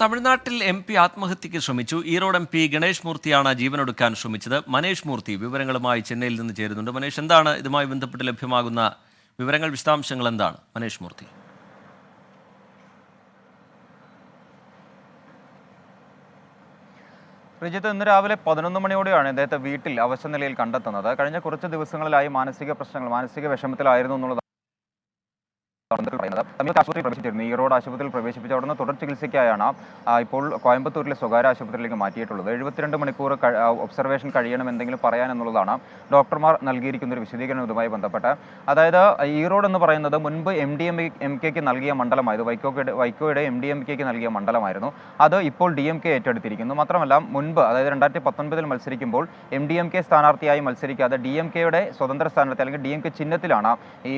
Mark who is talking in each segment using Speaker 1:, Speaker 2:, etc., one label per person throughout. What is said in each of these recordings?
Speaker 1: തമിഴ്നാട്ടിൽ M P ആത്മഹത്യയ്ക്ക് ശ്രമിച്ചു. ഈറോഡ് എം പി ഗണേഷ് മൂർത്തിയാണ് ജീവനൊടുക്കാൻ ശ്രമിച്ചത്. മനേഷ് മൂർത്തി വിവരങ്ങളുമായി ചെന്നൈയിൽ നിന്ന് ചേരുന്നുണ്ട്. മനേഷ് എന്താണ് ഇതുമായി ബന്ധപ്പെട്ട് ലഭ്യമാകുന്ന വിവരങ്ങൾ വിശദാംശങ്ങൾ എന്താണ്? മനേഷ് മൂർത്തി.
Speaker 2: രജിത്ത് ഇന്ന് രാവിലെ പതിനൊന്ന് മണിയോടെയാണ് ഇദ്ദേഹത്തെ വീട്ടിൽ അവശനിലയിൽ കണ്ടെത്തുന്നത്. കഴിഞ്ഞ കുറച്ച് ദിവസങ്ങളിലായി മാനസിക പ്രശ്നങ്ങൾ മാനസിക വിഷമത്തിലായിരുന്നു എന്നുള്ളത് പറയുന്നത്. സമീപത്തെ ആശുപത്രി പ്രവേശിച്ചിരുന്നു. ഈറോഡ് ആശുപത്രിയിൽ പ്രവേശിപ്പിച്ച അവിടുന്ന് തുടർ ചികിത്സയ്ക്കായാണ് ഇപ്പോൾ കോയമ്പത്തൂരിലെ സ്വകാര്യ ആശുപത്രിയിലേക്ക് മാറ്റിയിട്ടുള്ളത്. എഴുപത്തിരണ്ട് മണിക്കൂർ ഒബ്സർവേഷൻ കഴിയണം എന്തെങ്കിലും പറയാൻ എന്നുള്ളതാണ് ഡോക്ടർമാർ നൽകിയിരിക്കുന്ന ഒരു വിശദീകരണം ഇതുമായി ബന്ധപ്പെട്ട്. അതായത് ഈറോഡ് എന്ന് പറയുന്നത് മുൻപ് എം ഡി എം എം കെക്ക് നൽകിയ മണ്ഡലമായത് വൈക്കോയുടെ വൈക്കോയുടെ എം ഡി എം കെക്ക് നൽകിയ മണ്ഡലമായിരുന്നു. അത് ഇപ്പോൾ ഡി എം കെ ഏറ്റെടുത്തിരിക്കുന്നു. മാത്രമല്ല മുൻപ് അതായത് രണ്ടായിരത്തി പത്തൊൻപതിൽ മത്സരിക്കുമ്പോൾ എം ഡി എം കെ സ്ഥാനാർത്ഥിയായി മത്സരിക്കാതെ ഡി എം കെയുടെ സ്വതന്ത്ര സ്ഥാനാർത്ഥി അല്ലെങ്കിൽ ഡി എം കെ ചിഹ്നത്തിലാണ് ഈ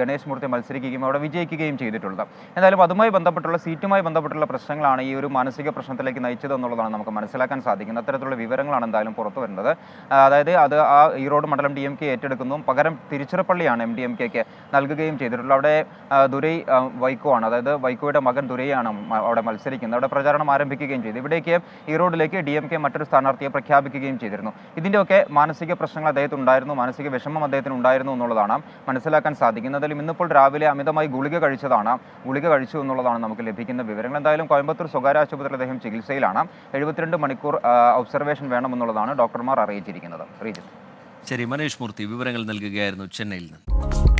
Speaker 2: ഗണേശ് മൂർത്തി മത്സരിക്കുകയും അവിടെ വിജയിക്കുകയും ചെയ്തിട്ടുള്ളത്. എന്തായാലും അതുമായി ബന്ധപ്പെട്ടുള്ള സീറ്റുമായി ബന്ധപ്പെട്ടുള്ള പ്രശ്നങ്ങളാണ് ഈ ഒരു മാനസിക പ്രശ്നത്തിലേക്ക് നയിച്ചത് എന്നുള്ളതാണ് നമുക്ക് മനസ്സിലാക്കാൻ സാധിക്കുന്നത്. അത്തരത്തിലുള്ള വിവരങ്ങളാണ് എന്തായാലും പുറത്തു വരുന്നത്. അതായത് അത് ആ ഈറോഡ് മണ്ഡലം ഡി എം കെ ഏറ്റെടുക്കുന്നു. പകരം തിരുച്ചിറപ്പള്ളിയാണ് എം ഡി എം കെക്ക് നൽകുകയും ചെയ്തിട്ടുള്ളത്. അവിടെ ദുരൈ വൈക്കോ ആണ്. അതായത് വൈക്കോയുടെ മകൻ ദുരൈയാണ് അവിടെ മത്സരിക്കുന്നത്. അവിടെ പ്രചാരണം ആരംഭിക്കുകയും ചെയ്തു. ഇവിടേക്ക് ഈറോഡിലേക്ക് ഡി എം കെ മറ്റൊരു സ്ഥാനാർത്ഥിയെ പ്രഖ്യാപിക്കുകയും ചെയ്തിരുന്നു. ഇതിന്റെയൊക്കെ മാനസിക പ്രശ്നങ്ങൾ അദ്ദേഹത്തിന് ഉണ്ടായിരുന്നു മാനസിക വിഷമം അദ്ദേഹത്തിന് ഉണ്ടായിരുന്നു എന്നുള്ളതാണ് മനസ്സിലാക്കാൻ സാധിക്കുന്നത്. അതിലും ഇന്നിപ്പോൾ രാവിലെ അമിതമായി ഗുളിക കഴിച്ചതാണ്. ഗുളിക കഴിച്ചു എന്നുള്ളതാണ് നമുക്ക് ലഭിക്കുന്ന വിവരങ്ങൾ. എന്തായാലും കോയമ്പത്തൂർ സ്വകാര്യ ആശുപത്രിയിൽ അദ്ദേഹം ചികിത്സയിലാണ്. എഴുപത്തിരണ്ട് മണിക്കൂർ ഒബ്സർവേഷൻ വേണമെന്നുള്ളതാണ് ഡോക്ടർമാർ അറിയിച്ചിരിക്കുന്നത്.
Speaker 1: ശരി മനീഷ് മൂർത്തി വിവരങ്ങൾ നൽകുകയായിരുന്നു ചെന്നൈയിൽ നിന്ന്.